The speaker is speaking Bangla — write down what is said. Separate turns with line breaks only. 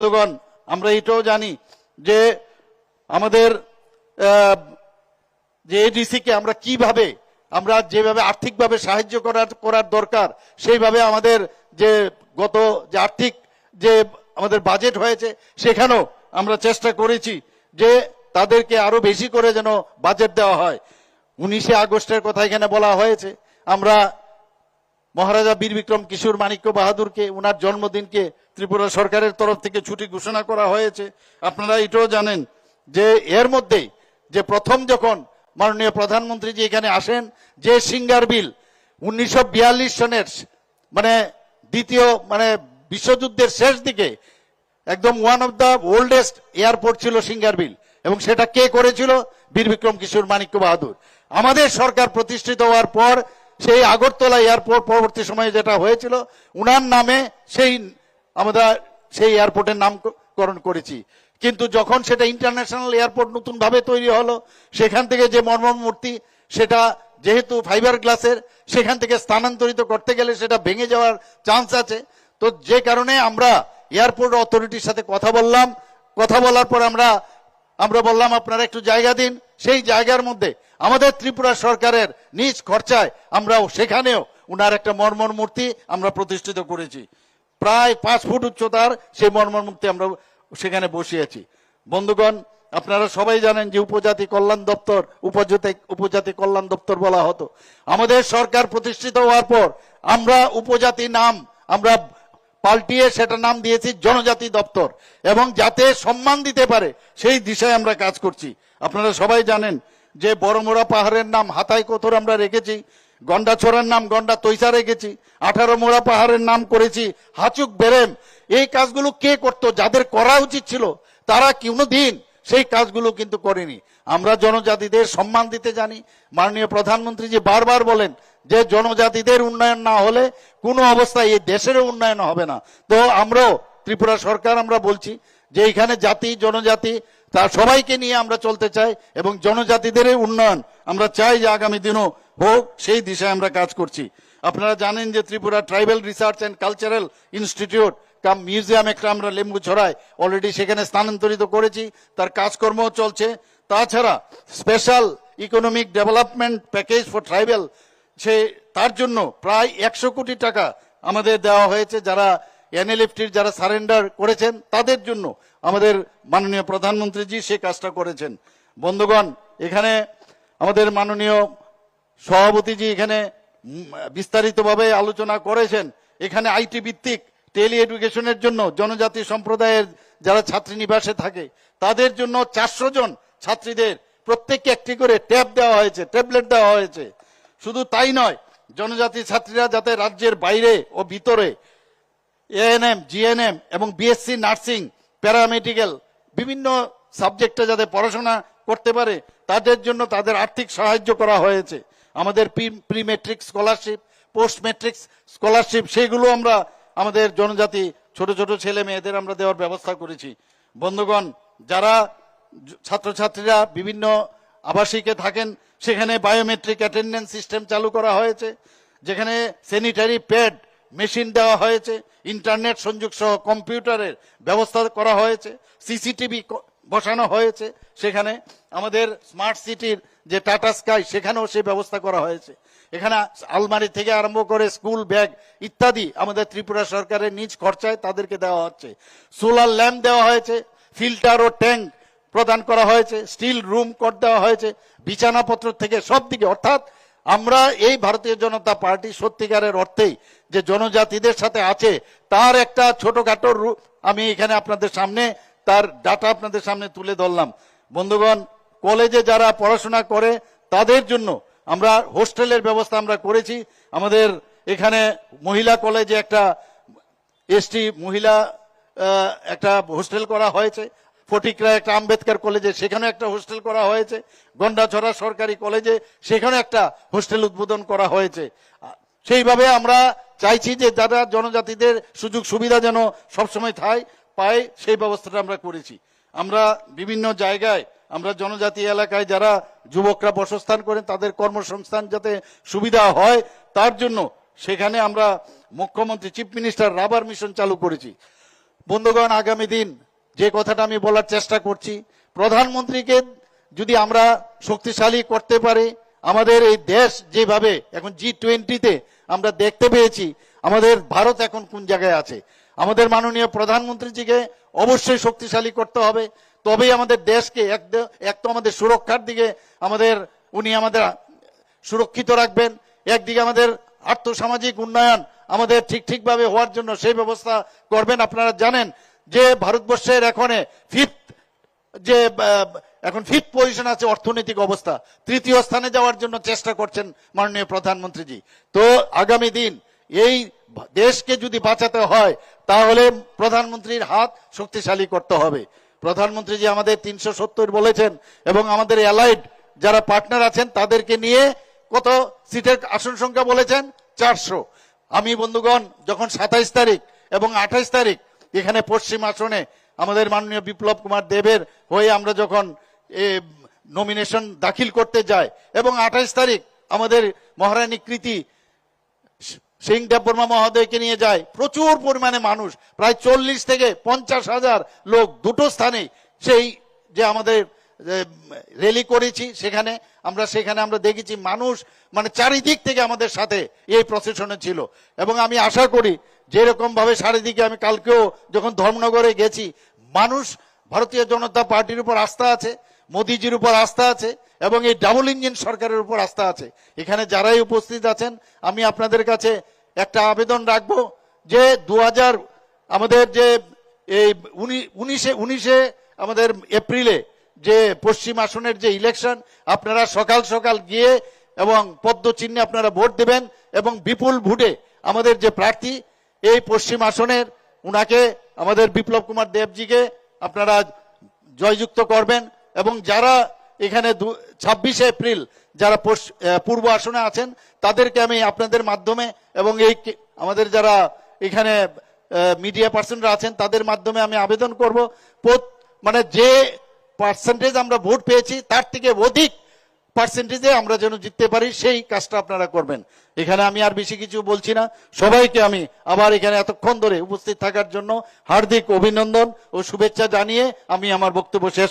বন্ধুগণ, আমরা এটাও জানি যে আমাদের যে এডিসি কে আমরা কীভাবে, আমরা যেভাবে আর্থিকভাবে সাহায্য করার করার দরকার, সেইভাবে আমাদের যে গত যে আর্থিক যে আমাদের বাজেট হয়েছে, সেখানেও আমরা চেষ্টা করেছি যে তাদেরকে আরও বেশি করে যেন বাজেট দেওয়া হয়। উনিশে আগস্টের কথা এখানে বলা হয়েছে। আমরা মহারাজা বীর বিক্রম কিশোর মাণিক্য বাহাদুরকে ওনার জন্মদিনকে ত্রিপুরা সরকারের তরফ থেকে ছুটি ঘোষণা করা হয়েছে। আপনারা এটাও জানেন যে এর মধ্যে যে প্রথম যখন মাননীয় প্রধানমন্ত্রী যে এখানে আসেন, যে সিঙ্গার বিল উনিশশো সনের মানে দ্বিতীয় মানে বিশ্বযুদ্ধের শেষ দিকে একদম one of the oldest airport ছিল সিঙ্গার বিল। এবং সেটা কে করেছিল? বীর বিক্রম কিশোর মানিক্য বাহাদুর। আমাদের সরকার প্রতিষ্ঠিত হওয়ার পর সেই আগরতলা এয়ারপোর্ট পরবর্তী সময়ে যেটা হয়েছিল, উনার নামে সেই আমরা সেই এয়ারপোর্টের নামকরণ করেছি। কিন্তু যখন সেটা ইন্টারন্যাশনাল এয়ারপোর্ট নতুন ভাবে তৈরি হলো, সেখান থেকে যে মর্মর মূর্তি, সেটা যেহেতু ফাইবার গ্লাসের সেখান থেকে স্থানান্তরিত করতে গেলে সেটা ভেঙে যাওয়ার চান্স আছে। তো যে কারণে আমরা এয়ারপোর্ট অথরিটির সাথে কথা বললাম। কথা বলার পর আমরা আমরা বললাম, আপনারা একটু জায়গা দিন। সেই জায়গার মধ্যে আমাদের ত্রিপুরা সরকারের নিজ খরচায় আমরা সেখানেও উনার একটা মর্মর মূর্তি আমরা প্রতিষ্ঠিত করেছি। প্রায় পাঁচ ফুট উচ্চতার সেই মর্মর মূর্তি আমরা সেখানে বসিয়েছি বন্ধুগণ, আপনারা সবাই জানেন যে উপজাতি কল্যাণ দপ্তর, উপজাতি উপজাতি কল্যাণ দপ্তর বলা হতো। আমাদের সরকার প্রতিষ্ঠিত হওয়ার পর আমরা উপজাতি নাম, আমরা পাল্টিয়ে সেটা নাম দিয়েছি জনজাতি দপ্তর এবং যাতে সম্মান দিতে পারে সেই দিশায় আমরা কাজ করছি। আপনারা সবাই জানেন যে বড়মোড়া পাহাড়ের নাম হাতাই কোথর আমরা রেখেছি, গন্ডাছড়ার নাম গন্ডা তৈসা রেখেছি আঠারো মোড়া পাহাড়ের নাম করেছি হাচুক বেরেম। এই কাজগুলো কে করতো, যাদের করা উচিত ছিল, তারা কোনো দিন সেই কাজগুলো কিন্তু করেনি। আমরা জনজাতিদের সম্মান দিতে জানি। মাননীয় প্রধানমন্ত্রী যে বারবার বলেন যে জনজাতিদের উন্নয়ন না হলে কোনো অবস্থায় এই দেশের উন্নয়ন হবে না। তো আমরাও ত্রিপুরা সরকার আমরা বলছি যে এখানে জাতি, জনজাতি তা সবাইকে নিয়ে আমরা চলতে চাই এবং জনজাতিদের উন্নয়ন আমরা চাই যে আগামী দিনও হোক, সেই দিশায় আমরা কাজ করছি। আপনারা জানেন যে Tripura tribal research and cultural institute cum museum একটা আমরা লেম্বু ছড়ায় অলরেডি সেখানে স্থানান্তরিত করেছি, তার কাজকর্ম চলছে। তাছাড়া special economic development package for tribal, সে, তার জন্য প্রায় একশো কোটি টাকা আমাদের দেওয়া হয়েছে, যারা এনএলএফটির যারা সারেন্ডার করেছেন, তাদের জন্য আমাদের মাননীয় প্রধানমন্ত্রীজি সে কাজটা করেছেন। বন্ধুগণ, এখানে আমাদের মাননীয় সভাপতিজি এখানে বিস্তারিতভাবে আলোচনা করেছেন। এখানে আইটি ভিত্তিক টেলি এডুকেশনের জন্য জনজাতি সম্প্রদায়ের যারা ছাত্রীনিবাসে থাকে, তাদের জন্য চারশো জন ছাত্রীদের প্রত্যেককে একটি করে ট্যাব দেওয়া হয়েছে, ট্যাবলেট দেওয়া হয়েছে। শুধু তাই নয়, জনজাতি ছাত্রীরা যাতে রাজ্যের বাইরে ও ভিতরে এএনএম জিএনএম এবং বিএসসি নার্সিং, প্যারামেডিক্যাল, বিভিন্ন সাবজেক্টে যাদের পড়াশোনা করতে পারে, তাদের জন্য তাদের আর্থিক সাহায্য করা হয়েছে। আমাদের pre matric scholarship post matric scholarship, সেগুলো আমরা আমাদের জনজাতি, ছোট ছোট ছেলে মেয়েদের আমরা দেওয়ার ব্যবস্থা করেছি। বন্ধুগণ, যারা ছাত্রছাত্রীরা বিভিন্ন আবাসিকে থাকেন, সেখানে বায়োমেট্রিক অ্যাটেন্ডেন্স সিস্টেম চালু করা হয়েছে, যেখানে স্যানিটারি প্যাড মেশিন দেওয়া হয়েছে, ইন্টারনেট সংযোগ সহ কম্পিউটারের ব্যবস্থা করা হয়েছে, সিসিটিভি বসানো হয়েছে, সেখানে আমাদের স্মার্ট সিটির যে টাটা স্কাই সেখানেও সেই ব্যবস্থা করা হয়েছে। এখানে আলমারি থেকে আরম্ভ করে স্কুল ব্যাগ ইত্যাদি আমাদের ত্রিপুরা সরকারের নিজ খরচায় তাদেরকে দেওয়া হচ্ছে। সোলার ল্যাম্প দেওয়া হয়েছে ফিল্টার ও ট্যাঙ্ক প্রদান করা হয়েছে স্টিল রুম কর দেওয়া হয়েছে, বিছানাপত্র থেকে সব দিকে অর্থাৎ আমরা এই ভারতীয় জনতা পার্টি সত্যিকারের অর্থেই যে জনজাতিদের সাথে আছে, তার একটা ছোটখাটো আমি এখানে আপনাদের সামনে, তার ডাটা আপনাদের সামনে তুলে ধরলাম। বন্ধুগণ, কলেজে যারা পড়াশোনা করে, তাদের জন্য আমরা হোস্টেলের ব্যবস্থা আমরা করেছি। আমাদের এখানে মহিলা কলেজে একটা এসটি মহিলা একটা হোস্টেল করা হয়েছে। ফটিকরা একটা আম্বেদকর কলেজে সেখানে একটা হোস্টেল করা হয়েছে। গন্ডাছড়া সরকারি কলেজে সেখানে একটা হোস্টেল উদ্বোধন করা হয়েছে। সেইভাবে আমরা চাইছি যে যারা জনজাতিদের সুযোগ সুবিধা যেন সবসময় থায়, পায়, সেই ব্যবস্থাটা আমরা করেছি। আমরা বিভিন্ন জায়গায়, আমরা জনজাতি এলাকায় যারা যুবকরা বসস্থান করেন, তাদের কর্মসংস্থান যাতে সুবিধা হয়, তার জন্য সেখানে আমরা মুখ্যমন্ত্রী, চিফ মিনিস্টার রাবার মিশন চালু করেছি। বন্ধুগণ, আগামী দিন যে কথাটা আমি বলার চেষ্টা করছি, প্রধানমন্ত্রীকে যদি আমরা শক্তিশালী করতে পারি, আমাদের এই দেশ যেভাবে এখন জি টোয়েন্টিতে আমরা দেখতে পেয়েছি আমাদের ভারত এখন কোন জায়গায় আছে। আমাদের মাননীয় প্রধানমন্ত্রীজিকে অবশ্যই শক্তিশালী করতে হবে। তবেই আমাদের দেশকে এক তো আমাদের সুরক্ষার দিকে আমাদের, উনি আমাদের সুরক্ষিত রাখবেন। একদিকে আমাদের আর্থসামাজিক উন্নয়ন আমাদের ঠিক ঠিকভাবে হওয়ার জন্য সেই ব্যবস্থা করবেন। আপনারা জানেন যে ভারতবর্ষের এখন ফিফথ যে এখন ফিফথ পজিশন আছে অর্থনৈতিক অবস্থা। তৃতীয় স্থানে যাওয়ার জন্য চেষ্টা করছেন মাননীয় প্রধানমন্ত্রীজি। তো আগামী দিন এই দেশকে যদি বাঁচাতে হয়, তাহলে প্রধানমন্ত্রীর হাত শক্তিশালী করতে হবে। প্রধানমন্ত্রীজি আমাদের তিনশো সত্তর বলেছেন এবং আমাদের অ্যালাইড যারা পার্টনার আছেন, তাদেরকে নিয়ে কত সিটের আসন সংখ্যা বলেছেন? চারশো। আমি বন্ধুগণ, যখন সাতাইশ তারিখ এবং আঠাইশ তারিখ এখানে পশ্চিম আসনে আমাদের মাননীয় বিপ্লব কুমার দেবের হয়ে আমরা যখন নমিনেশন দাখিল করতে যায় এবং আঠাইশ তারিখ আমাদের মহারানী কৃতি সিং দেববর্মা মহোদয়কে নিয়ে যায়। প্রচুর পরিমাণে মানুষ, প্রায় চল্লিশ থেকে পঞ্চাশ হাজার লোক দুটো স্থানে সেই যে আমাদের র্যালি করেছি সেখানে, আমরা সেখানে আমরা দেখেছি মানুষ মানে চারিদিক থেকে আমাদের সাথে এই প্রসেশনে ছিল। এবং আমি আশা করি যেরকম ভাবে চারিদিকে আমি কালকেও যখন ধর্মনগরে গেছি, মানুষ, ভারতীয় জনতা পার্টির উপর আস্থা আছে মোদিজির উপর আস্থা আছে এবং এই ডাবল ইঞ্জিন সরকারের উপর আস্থা আছে। এখানে যারাই উপস্থিত আছেন, আমি আপনাদের কাছে একটা আবেদন রাখব যে দু হাজার আমাদের যে এই উনি- উনিশে উনিশে আমাদের এপ্রিলে যে পশ্চিম আসনের যে ইলেকশন, আপনারা সকাল সকাল গিয়ে এবং পদ্ম চিহ্নে আপনারা ভোট দেবেন এবং বিপুল ভোটে আমাদের যে প্রার্থী, এই পশ্চিম আসনের উনাকে আমাদের বিপ্লব কুমার দেবজিকে আপনারা জয়যুক্ত করবেন। এবং যারা এখানে ছাব্বিশে এপ্রিল যারা পূর্ব আসনে আছেন, তাদেরকে আমি আপনাদের মাধ্যমে এবং এই আমাদের যারা এখানে মিডিয়া পার্সনরা আছেন, তাদের মাধ্যমে আমি আবেদন করব। মানে যে পার্সেন্টেজ আমরা ভোট পেয়েছি, তার থেকে অধিক পার্সেন্টেজে আমরা যেন জিততে পারি, সেই কাজটা আপনারা করবেন। এখানে আমি আর বেশি কিছু বলছি না। সবাইকে আমি আবার এখানে এতক্ষণ ধরে উপস্থিত থাকার জন্য হার্দিক অভিনন্দন ও শুভেচ্ছা জানিয়ে আমি আমার বক্তব্য শেষ